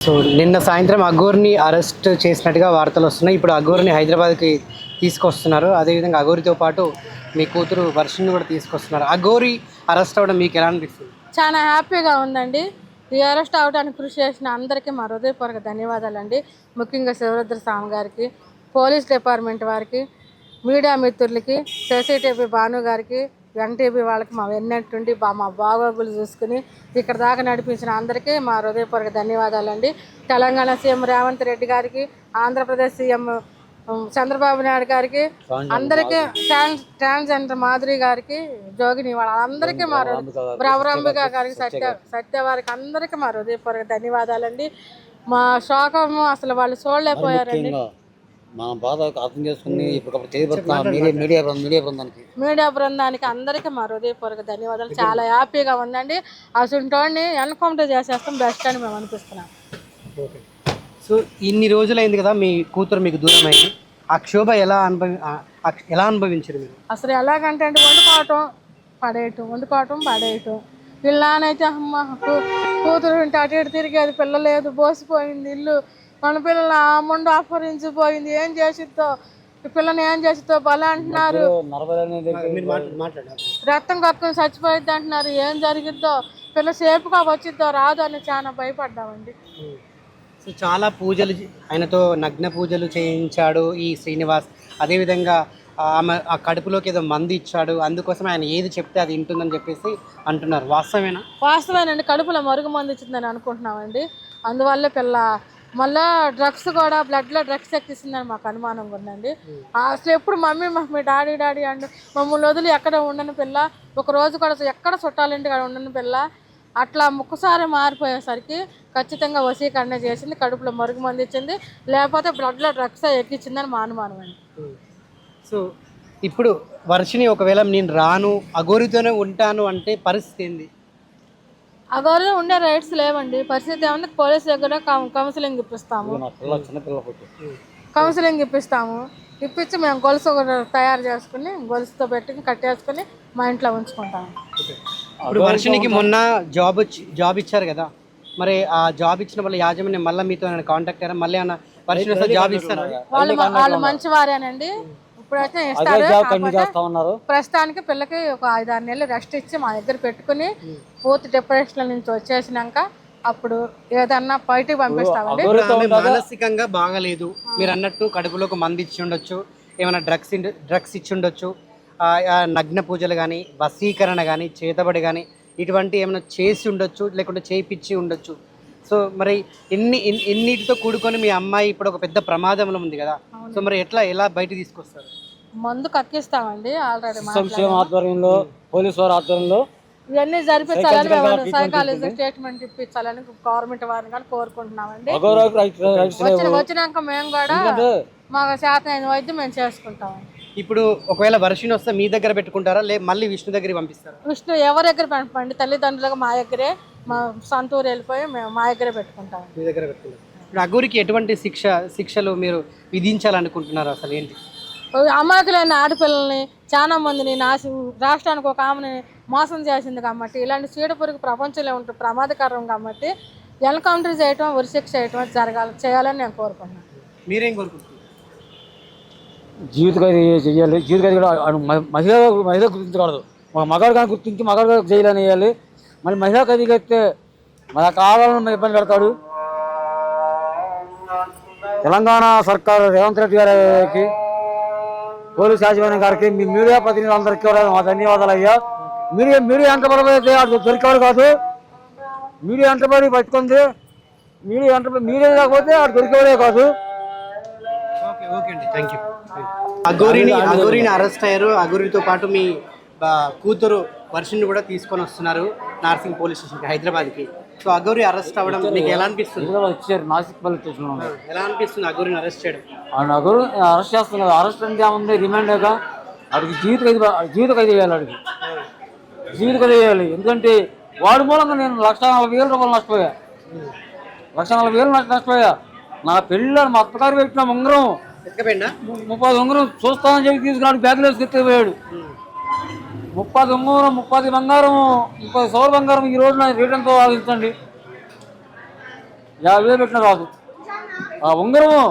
So నిన్న సాయంత్రం అఘోర్ని arrest చేసినట్టుగా వార్తలు వస్తున్నాయి. ఇప్పుడు అఘోర్ని హైదరాబాద్కి తీసుకొస్తున్నారు. అదేవిధంగా అఘోరితో పాటు మీ కూతురు వర్షిని కూడా తీసుకొస్తున్నారు. అఘోరి అరెస్ట్ అవ్వడం మీకు ఎలా అనిపిస్తుంది? చాలా హ్యాపీగా ఉందండి. ఈ అరెస్ట్ అవడానికి కృషి చేసిన అందరికీ మా హృదయపూర్వక ధన్యవాదాలండి. ముఖ్యంగా శివరుద్ర స్వామి గారికి పోలీస్ డిపార్ట్మెంట్ వారికి మీడియా మిత్రులకి సీసీటీవీ భాను గారికి ఎన్టీవీ వాళ్ళకి మా వెన్నట్టుండి బా మా బాగోగులు చూసుకుని ఇక్కడ దాకా నడిపించిన అందరికీ మా హృదయపూర్వక ధన్యవాదాలండి. తెలంగాణ సీఎం రేవంత్ రెడ్డి గారికి ఆంధ్రప్రదేశ్ సీఎం చంద్రబాబు నాయుడు గారికి అందరికీ ట్రాన్స్ ట్రాన్స్జెండర్ మాధురి గారికి జోగిని వాళ్ళందరికీ మా బ్రవరంబిక గారికి సత్య సత్య వారికి అందరికీ మా హృదయపూర్వక ధన్యవాదాలండి. మా శోకము అసలు వాళ్ళు చూడలేకపోయారండి. మన బాధ అర్థం చేసుకుని చేయబడుతున్న మీడియా మీడియా బృందం మీడియా బృందానికి. మీడియా బృందానికి అందరికీ మా హృదయపూర్వక ధన్యవాదాలు. చాలా హ్యాపీగా ఉందండి. అసలు ఎన్కౌంటర్ చేసేస్తాం బెస్ట్ అని మేము అనిపిస్తున్నాం. సో ఇన్ని రోజులైంది కదా మీ కూతురు మీకు దూరం అయింది. ఆ క్షోభ ఎలా అనుభవి ఎలా అనుభవించారు మీరు? అసలు ఎలాగంటే అంటే వండుకోవటం పడేయటం వండుకోవటం పడేయటం. వీళ్ళ నానైతే అమ్మ కూతురు ఉంటే అటు ఇటు తిరిగేది పిల్ల లేదు బోసిపోయింది ఇల్లు మన పిల్లలు ఆ ముందు అపహరించిపోయింది. ఏం చేసిద్దో? ఈ పిల్లని ఏం చేసిద్దో? బల అంటున్నారు. రక్తం కక్కుని చచ్చిపోయిద్ది అంటున్నారు. ఏం జరిగిద్దో? పిల్ల సేపుగా వచ్చిద్దో? రాదు అని చాలా భయపడ్డామండి. సో చాలా పూజలు ఆయనతో నగ్న పూజలు చేయించాడు ఈ శ్రీనివాస్. అదేవిధంగా ఆమె ఆ కడుపులోకి ఏదో మంది ఇచ్చాడు. అందుకోసం ఆయన ఏది చెప్తే అది వింటుందని చెప్పేసి అంటున్నారు. వాస్తవేనా? వాస్తవేనండి. కడుపులో మరుగు మంది ఇచ్చిందని అనుకుంటున్నామండి. అందువల్ల పిల్ల మళ్ళా డ్రగ్స్ కూడా బ్లడ్లో డ్రగ్స్ ఎక్కిస్తుందని మాకు అనుమానంగా ఉందండి. అసలు ఎప్పుడు mummy mummy daddy daddy and మమ్మల్ని వదిలి ఎక్కడ ఉండని పిల్ల. ఒక రోజు కూడా ఎక్కడ చుట్టాలింటి కాడ ఉండని పిల్ల. అట్లా ముక్కుసారి మారిపోయేసరికి ఖచ్చితంగా వసీకరణ చేసింది కడుపులో మరుగు మంది ఇచ్చింది లేకపోతే బ్లడ్లో డ్రగ్స్ ఎక్కించిందని మా అనుమానం అండి. సో ఇప్పుడు వర్షిని ఒకవేళ నేను రాను అగోరితోనే ఉంటాను అంటే పరిస్థితి ఏంది? అగోరు ఉండే రైట్స్ లేవండి. పరిస్థితి ఏమన్నా పోలీస్ దగ్గర కౌన్సిలింగ్ ఇప్పిస్తాము. కౌన్సిలింగ్ ఇప్పిస్తాము. ఇప్పించి మేము గొలుసు ఒకటి తయారు చేసుకుని గొలుసుతో పెట్టి కట్టేసుకుని మా ఇంట్లో ఉంచుకుంటాము. ఇప్పుడు వర్షినికి మొన్న జాబ్ వచ్చి జాబ్ ఇచ్చారు కదా. మరి ఆ జాబ్ ఇచ్చిన వల్ల యాజమాన్యం మళ్ళీ మీతో కాంటాక్ట్ అయ్యారా? మళ్ళీ ఏమన్నా వర్షిని జాబ్ ఇస్తారా? వాళ్ళు వాళ్ళు మంచివారేనండి. ఇప్పుడైతే ఇస్తారు. ఉన్నారు. ప్రస్తుతానికి పిల్లకి ఒక ఐదారు నెలలు రెస్ట్ ఇచ్చి మా దగ్గర పెట్టుకుని పూర్తి డిప్రెషన్ నుంచి వచ్చేసినాక అప్పుడు ఏదన్నా బయటికి పంపిస్తామండి? మానసికంగా బాగలేదు. మీరు అన్నట్టు కడుపులోకి మంది ఇచ్చి ఉండొచ్చు. ఏమైనా డ్రగ్స్ డ్రగ్స్ ఇచ్చి ఉండొచ్చు. నగ్న పూజలు కానీ వశీకరణ కానీ చేతబడి కానీ ఇటువంటి ఏమైనా చేసి ఉండొచ్చు లేకుంటే చేయించి ఉండొచ్చు. సో మరి ఎన్ని ఎన్ని- ఎన్నిటితో కూడుకొని మీ అమ్మాయి ఇప్పుడు ఒక పెద్ద ప్రమాదంలో ఉంది కదా. సో మరి ఎట్లా ఎలా బయట తీసుకొస్తారు? మందు కక్కిస్తామండి ఆల్రెడీ సంక్షేమ ఆధ్వర్యంలో పోలీసు వారి ఆధ్వర్యంలో ఇవన్నీ జరిపించాలని మేము సైకాలజీ స్టేట్మెంట్ ఇప్పించాలని గవర్నమెంట్ వారిని కానీ కోరుకుంటున్నామండి. వచ్చినాక మేము కూడా మాకు శాతం వైద్యం మేము చేసుకుంటామండి. ఇప్పుడు ఒకవేళ వర్షిని వస్తే మీ దగ్గర పెట్టుకుంటారా? లే మళ్ళీ విష్ణు దగ్గరికి పంపిస్తారా? విష్ణు ఎవరి దగ్గర పంపండి? తల్లిదండ్రులకు మా దగ్గరే మా సొంతూరు వెళ్ళిపోయి మేము మా దగ్గరే పెట్టుకుంటాం మీ దగ్గర పెట్టుకుంటారు ఇప్పుడు అగూరికి ఎటువంటి శిక్ష శిక్షలు మీరు విధించాలనుకుంటున్నారు అసలు ఏంటి? అమాయకులైన ఆడపిల్లల్ని చాలా మందిని నాశ రాష్ట్రానికి ఒక ఆమెని మోసం చేసింది కాబట్టి ఇలాంటి చీడ పురుగు ప్రపంచంలో ఉంటుంది ప్రమాదకరం కాబట్టి ఎన్కౌంటర్ చేయటం ఉరిశిక్ష చేయటం జరగాలి చేయాలని నేను కోరుకుంటున్నాను. మీరేం కోరుకుంటున్నారు? జీవిత ఖైదీ చేయాలి జీవిత ఖైదీ కూడా మహిళ మహిళ గుర్తించకూడదు. ఒక మగాడు కానీ గుర్తించి మగాడు కానీ జైలు వేయాలి మళ్ళీ మహిళా ఖైదీకి అయితే మన కావాలని ఇబ్బంది పెడతాడు. తెలంగాణ సర్కారు రేవంత్ రెడ్డి గారికి పోలీస్ యాజమాన్యం గారికి మీ మీడియా ప్రతినిధులందరికీ కూడా మా ధన్యవాదాలు అయ్యా. మీడియా మీడియా ఎంటబడి అయితే ఆడు దొరికేవాడు కాదు. మీడియా ఎంటబడి పట్టుకుంది? మీడియా ఎంట మీడియా లేకపోతే ఆడు దొరికేవాడే కాదు. ఓకే ఓకే అండి. థ్యాంక్ యూ అగోరిని అగోరిని అరెస్ట్ అయ్యారు. అగోరితో పాటు మీ కూతురు వర్షిని కూడా తీసుకొని వస్తున్నారు నార్సింగ్ పోలీస్ స్టేషన్కి హైదరాబాద్కి. సో అగోరి అరెస్ట్ అవ్వడం మీకు ఎలా అనిపిస్తుంది? వచ్చారు నాసిక్ పల్లి స్టేషన్లో ఉన్నారు. ఎలా అనిపిస్తుంది అగోరిని అరెస్ట్ చేయడం? ఆ నగరు అరెస్ట్ చేస్తున్నారు అరెస్ట్ అంటే ఏముంది? రిమాండ్ అయ్యాక అడిగి జీవిత ఖైదు జీవిత ఖైదు వేయాలి అడిగి జీవిత ఖైదు వేయాలి. ఎందుకంటే వాడి మూలంగా నేను లక్ష నలభై వేల రూపాయలు నష్టపోయా. లక్ష నలభై వేలు నష్ట నష్టపోయా. నా పెళ్ళి మా అత్తగారు పెట్టిన ఉంగరం. ముప్పై ఉంగరం చూస్తానని చెప్పి తీసుకున్నాడు బ్యాగులో వేసుకెత్తిపోయాడు ముప్పై ఉంగరం ముప్పది బంగారం ముప్పై సౌర బంగారం ఈ రోజు నా రేట్ ఎంతో ఆలోచించండి. యాభై వేలు పెట్టిన రాదు ఆ ఉంగరము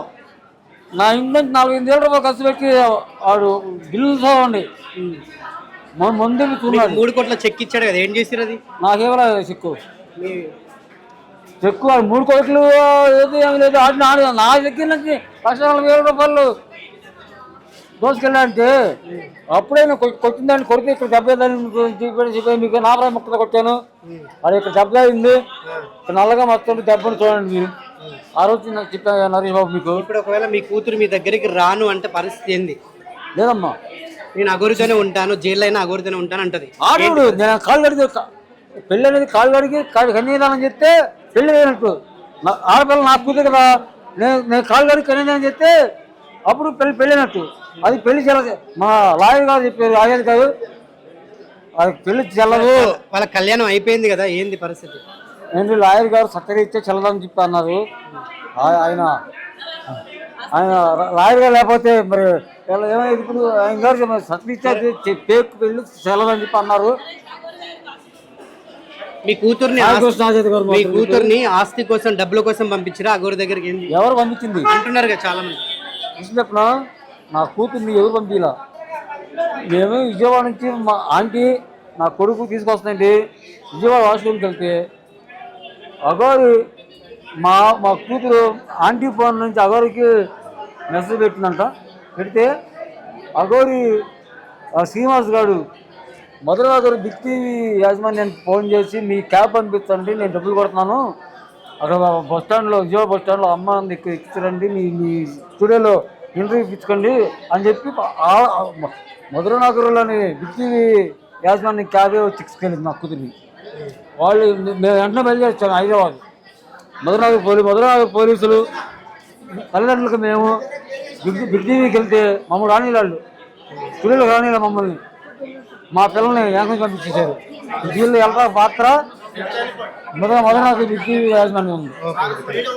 నా ఇంటి నుంచి నాలుగైదు వేల రూపాయలు ఖర్చు పెట్టి వాడు బిల్లు ముందు చూడాలి మూడు కోట్ల చెక్ ఇచ్చాడు కదా ఏం చేసిరు అది? నాకేమరా చెక్కు. చెక్కు వాడు మూడు కోట్లు ఏది ఏమి లేదు ఆడి నా నా దగ్గర నుంచి లక్ష నలభై వేల రూపాయలు దోసుకెళ్ళాలంటే అప్పుడే నేను కొ- కొట్టిన దాన్ని కొడితే ఇక్కడ దెబ్బేదాన్ని చెప్పాను మీకు నాపరాయి ముక్కలు కొట్టాను. అది ఇక్కడ దెబ్బ అయింది ఇక్కడ నల్లగా మొత్తం దెబ్బను చూడండి మీరు. ఆ రోజు నాకు చెప్పాను నరేష్ బాబు మీకు. ఇప్పుడు ఒకవేళ మీ కూతురు మీ దగ్గరికి రాను అంటే పరిస్థితి ఏంది? లేదమ్మా. నేను అగోరితోనే ఉంటాను జైల్లో అయినా అగోరితోనే ఉంటాను అంటది. ఆడవాడు నేను కాళ్ళు కడిగి పెళ్ళి అనేది కాళ్ళు కడిగి కాళ్ళు కన్నీదానని చెప్తే పెళ్ళి అయినట్టు నా- ఆడపిల్ల నాకు కూతురు కదా. నేను నేను కాళ్ళు కడిగి కన్నీదానని చెప్తే అప్పుడు పెళ్ళి పెళ్ళినట్టు. అది పెళ్ళి చెల్లదు మా లాయర్ గారు చెప్పారు ఆగేది కాదు అది పెళ్ళి చెల్లదు వాళ్ళ కళ్యాణం అయిపోయింది కదా ఏంది పరిస్థితి? ఏంటి లాయర్ గారు ఇస్తే చెల్లదని చెప్పి అన్నారు. ఆ- ఆయన ఆయన లాయర్ గారు లేకపోతే మరి వీళ్ళు ఏమైంది ఇప్పుడు ఆయన గారు సత్య ఇస్తే పేకు పెళ్ళి చెల్లదని చెప్పి అన్నారు. మీ కూతుర్ని ఆస్తి- గారు మీ కూతుర్ని ఆస్తి కోసం డబ్బుల కోసం పంపించిరా? అగోరి దగ్గరికి ఏంది? ఎవరు పంపించింది? అంటున్నారు కదా చాలా మంది నిజం నా కూతుర్ని ఎవరు పంపిలా? మేము విజయవాడ నుంచి మా ఆంటీ నా కొడుకు తీసుకొస్తుందండి విజయవాడ హాస్పిటల్కి వెళ్తే అగోరి మా మా కూతురు ఆంటీ ఫోన్ నుంచి అగోరికి మెసేజ్ పెట్టిందంట. పెడితే అగోరి ఆ శ్రీనివాస్ గారు మధురా గారు బిగ్ టీవీ యాజమాన్యానికి ఫోన్ చేసి మీ క్యాబ్ పంపిస్తానండి నేను డబ్బులు కొడుతున్నాను. అక్కడ బస్ స్టాండ్లో విజయవాడ బస్ స్టాండ్లో అమ్మ ఉంది ఇక్కడ మీ మీ స్టూడియోలో ఇంటర్వ్యూ ఇప్పించుకోండి అని చెప్పి ఆ- ఆ మధుర నగరంలోని బిగ్ యాజమాన్యం క్యాబే వచ్చి తీసుకెళ్ళింది నా కూతురిని. వాళ్ళు మేము వెంటనే బయలుదేరుతాను హైదరాబాద్. మధురనగర్ పోలీ మధురనగర్ పోలీసులు తల్లిదండ్రులకు మేము బిగ్ బిగ్ టీవీకి వెళ్తే మమ్మల్ని రాని వాళ్ళు స్టూడియోలో రాని మమ్మల్ని. మా పిల్లల్ని ఏకంగా పంపించేశారు. వీళ్ళు ఎలా పాత్ర మొదల మొదల బిగ్ టీవీ యాజమాన్యం ఉంది